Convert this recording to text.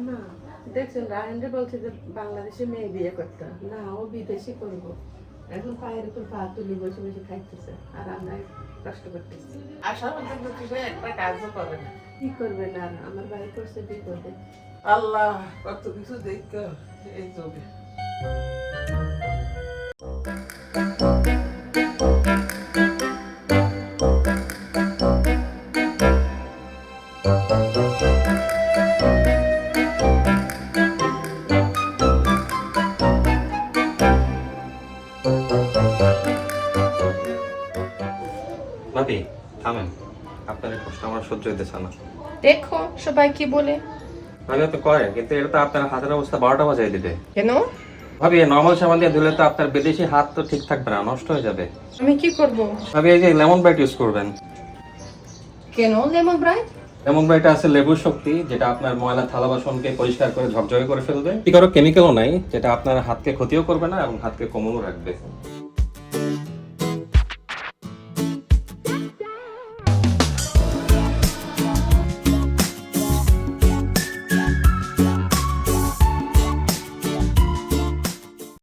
আম্মা দেখছেন রাহেন্দ্র বলছে যে বাংলাদেশে মেয়ে বিয়ে করতে। না ও বিদেশি করব। এখন পায়ের উপর পা তুলি বসে বসে খাইতেছে আর আমরা কষ্ট করতেছি। পর্যন্ত তুমি একটা কাজও করে না। কি করবেন আর আমার বাড়ি করছে বিপদে আল্লাহ কত কিছু দেখতে এই যুগে ভাবি থামেন। আপনার প্রশ্ন আমার সহ্য হইতেছে না। দেখো সবাই কি বলে। ভাবি তো করে কিন্তু এটা তো আপনার হাতের অবস্থা বারোটা বাজাই দিবে। কেন? ভাবি নর্মাল সাবান দিয়ে ধুলে তো আপনার বিদেশি হাত তো ঠিক থাকবে না নষ্ট হয়ে যাবে। আমি কি করব? ভাবি এই যে লেমন ব্রাইট ইউজ করবেন। কেন লেমন ব্রাইট লেমন ব্রাইট আছে লেবুর শক্তি যেটা আপনার ময়লা থালা বাসনকে পরিষ্কার করে ঝকঝকে করে ফেলবে। কি কারও কেমিক্যালও নাই যেটা আপনার হাতকে ক্ষতিও করবে না এবং হাতকে কোমলও রাখবে।